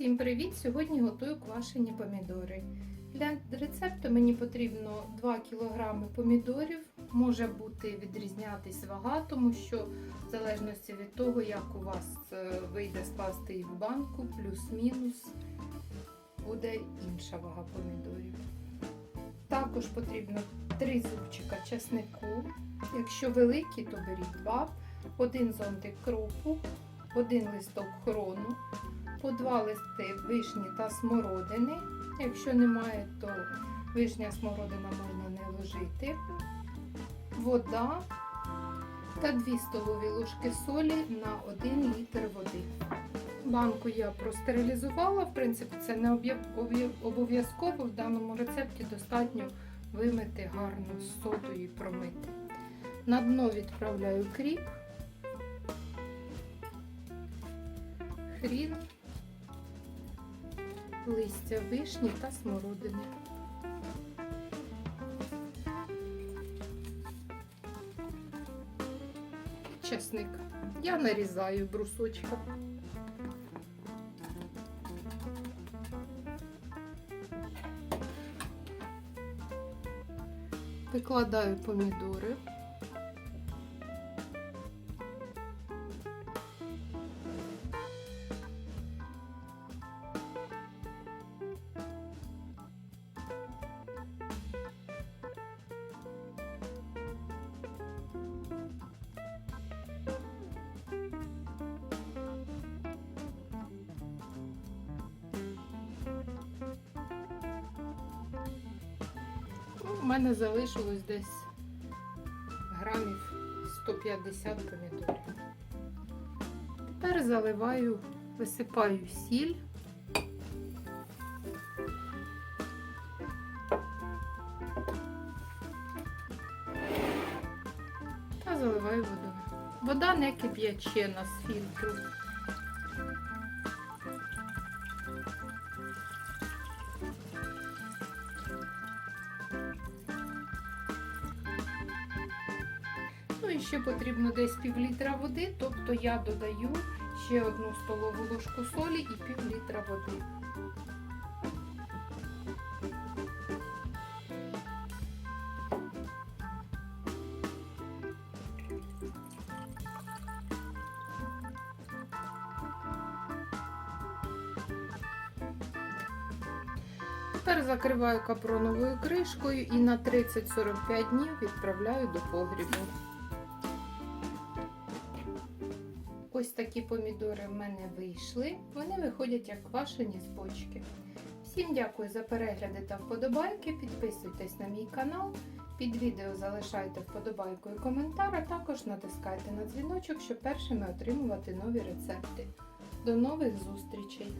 Всім привіт! Сьогодні готую квашені помідори. Для рецепту мені потрібно 2 кг помідорів. Може бути відрізнятись вага, тому що в залежності від того, як у вас е, вийде скласти їх в банку, плюс-мінус, буде інша вага помідорів. Також потрібно 3 зубчика чеснику. Якщо великі, то беріть 2, один зонтик кропу, один листок хрону, по два листи вишні та смородини. Якщо немає, то вишня смородина можна не ложити. Вода та 2 столові ложки солі на 1 літр води. Банку я простерилізувала, в принципі, це не обов'язково. В даному рецепті достатньо вимити гарно з содою і промити. На дно відправляю кріп, хрін, листя вишні та смородини. Чесник. Я нарізаю брусочком. Викладаю помідори. У мене залишилось десь грамів 150 помідорів. Тепер заливаю, висипаю сіль. Та заливаю водою. Вода не кип'ячена з фільтру. І ще потрібно десь пів літра води, тобто я додаю ще одну столову ложку солі і пів літра води. Тепер закриваю капроновою кришкою і на 30-45 днів відправляю до погрібу. Ось такі помідори в мене вийшли. Вони виходять як квашені з бочки. Всім дякую за перегляди та вподобайки. Підписуйтесь на мій канал. Під відео залишайте вподобайку і коментар, а також натискайте на дзвіночок, щоб першими отримувати нові рецепти. До нових зустрічей!